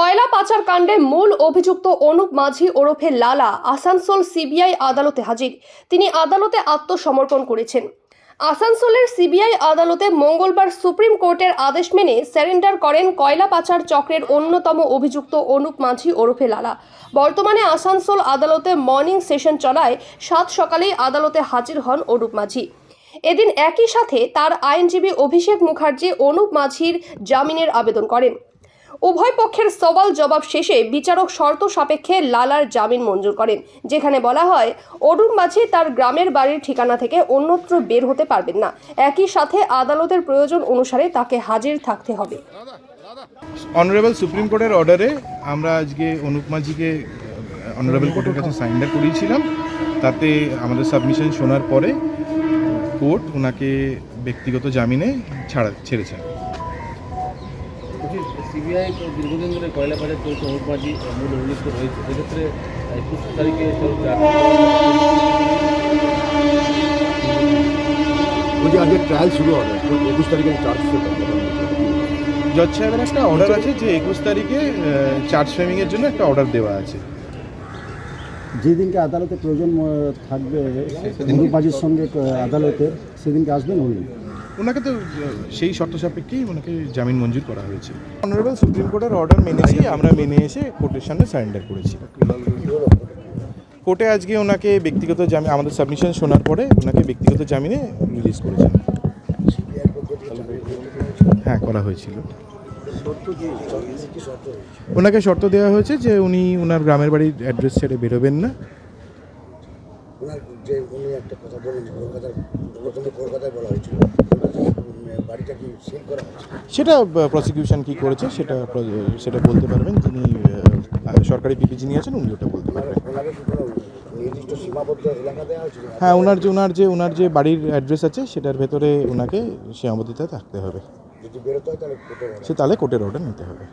কয়লা পাচার কাণ্ডে মূল অভিযুক্ত অনুপ মাঝি ওরফে লালা আসানসোল সিবিআই আদালতে হাজির। তিনি আদালতে আত্মসমর্পণ করেছেন। আসানসোলের সিবিআই আদালতে মঙ্গলবার সুপ্রিম কোর্টের আদেশ মেনে স্যারেন্ডার করেন কয়লা পাচার চক্রের অন্যতম অভিযুক্ত অনুপ মাঝি ওরফে লালা। বর্তমানে আসানসোল আদালতে মর্নিং সেশন চলায় সাত সকালেই আদালতে হাজির হন অনুপ মাঝি। এদিন একই সাথে তার আইনজীবী অভিষেক মুখার্জি অনুপ মাঝির জামিনের আবেদন করেন। উভয় পক্ষের সওয়াল জবাব শেষে বিচারক শর্ত সাপেক্ষে লালার জামিন মঞ্জুর করেন, যেখানে বলা হয়, অরুণ মাঝি তার গ্রামের বাড়ির ঠিকানা থেকে অন্যত্র বের হতে পারবেন না। একই সাথে আদালতের প্রয়োজন অনুসারে তাকে হাজির থাকতে হবে। অনারেবল সুপ্রিম কোর্টের অর্ডারে আমরা আজকে অনুপ মাঝিকে অনারেবল কোর্টের কাছে সাইন্ডার করিয়েছিলাম। তাতে আমাদের সাবমিশন শোনার পরে কোর্ট ওনাকে ব্যক্তিগত জামিনে ছাড়া, ছেড়েছেন। সিবিআই দীর্ঘদিন ধরে কয়লা বাজার চলছে অনুপ মূল অভিযুক্ত রয়েছে। সেক্ষেত্রে একুশ তারিখে বলছি আজকে ট্রায়াল শুরু হবে। একুশ তারিখে চার্জ জজ সাহেবের একটা অর্ডার আছে যে একুশ তারিখে চার্জ ফ্রেমিংয়ের জন্য একটা অর্ডার দেওয়া আছে। যেদিনকে আদালতে প্রয়োজন থাকবে সঙ্গে আদালতে সেদিনকে আসবেন উনি। ওনাকে তো সেই শর্ত সাপেক্ষেই ওনাকে জামিন মঞ্জুর করা হয়েছে। অনারেবল সুপ্রিম কোর্টের অর্ডার মেনেছি আমরা মেনে এসে কোর্টের সামনে সারেন্ডার করেছি। কোর্টে আজকে ওনাকে ব্যক্তিগত জামিন আমাদের সাবমিশন শোনার পরে ওনাকে ব্যক্তিগত জামিনে রিলিজ করেছেন। হ্যাঁ করা হয়েছিল। ওনাকে শর্ত দেওয়া হয়েছে যে উনি ওনার গ্রামের বাড়ির অ্যাড্রেস ছেড়ে বেরোবেন না। যে উনি একটা কথা বলেন যে কলকাতার প্রথমে কলকাতায় বলা হয়েছিল। বাড়িটা কি সিল করা সেটা প্রসিকিউশন কি করেছে সেটা সেটা বলতে পারবেন। তিনি সরকারি পিপি যিনি আছেন উনি ওটা বলতে পারবেন। হ্যাঁ ওনার যে ওনার যে ওনার যে বাড়ির অ্যাড্রেস আছে সেটার ভেতরে ওনাকে সীমাবদ্ধতায় থাকতে হবে। সে তাহলে কোর্টের অর্ডার নিতে হবে।